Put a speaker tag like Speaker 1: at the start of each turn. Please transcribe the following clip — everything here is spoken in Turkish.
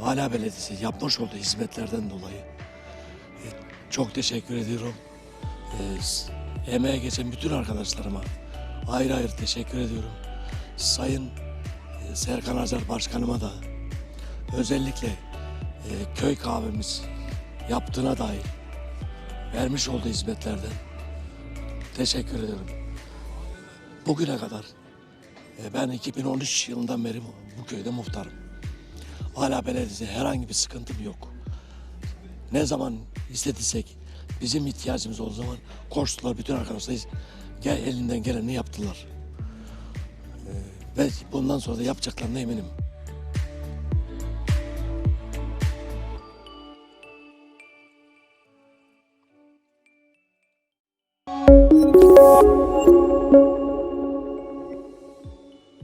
Speaker 1: Hala Belediyesi yapmış olduğu hizmetlerden dolayı e, çok teşekkür ediyorum. E, emeğe geçen bütün arkadaşlarıma ayrı ayrı teşekkür ediyorum. Sayın e, Serkan Acar Başkanıma da özellikle e, köy kahvemiz yaptığına dair vermiş olduğu hizmetlerden teşekkür ediyorum. Bugüne kadar e, ben 2013 yılından beri bu köyde muhtarım. Hala belediyede herhangi bir sıkıntım yok. Ne zaman istediysek bizim ihtiyacımız olduğu zaman koştular bütün arkadaşlar gel elinden geleni yaptılar. E, ve bundan sonra da yapacaklarına eminim.